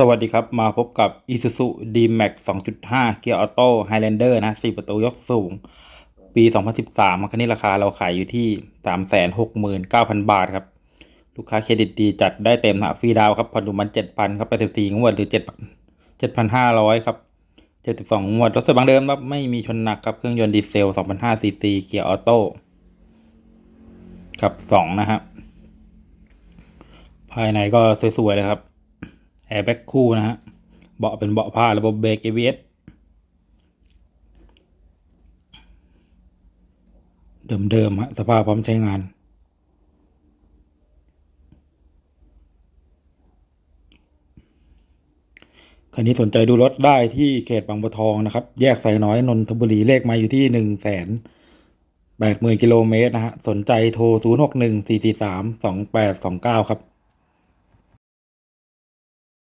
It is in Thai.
สวัสดีครับ มาพบกับ Isuzu D-Max 2.5 Gear Auto Highlander นะ 4 ประตูยกสูง ปี 2013คันนี้ราคาเราขายอยู่ที่ 369,000 บาทครับ ลูกค้าเครดิตดีจัดได้เต็มนะฟรีดาวครับผ่อนอยู่มัน 7,000 ครับ84งวดหรือ 7,500 ครับ 72 งวด รถสวยบางเดิมครับ ไม่มีชนหนักครับ เครื่องยนต์ดีเซล 2,500 ซีซี เกียร์ออโต้ครับ 2 นะฮะภายในก็สวยๆเลยครับ แอร์แบ็กคู่นะฮะ เบาะเป็นเบาะผ้าระบบเบรก ABS เดิมๆฮะสภาพพร้อมใช้งาน คันนี้สนใจดูรถได้ที่เขตบางบัวทองนะครับ แยกไซน้อยนนทบุรีเลขมาอยู่ที่หนึ่งแสนแปดหมื่นกิโลเมตรนะฮะ สนใจโทร0 6 1 4 4 3 2 8 2 9ครับ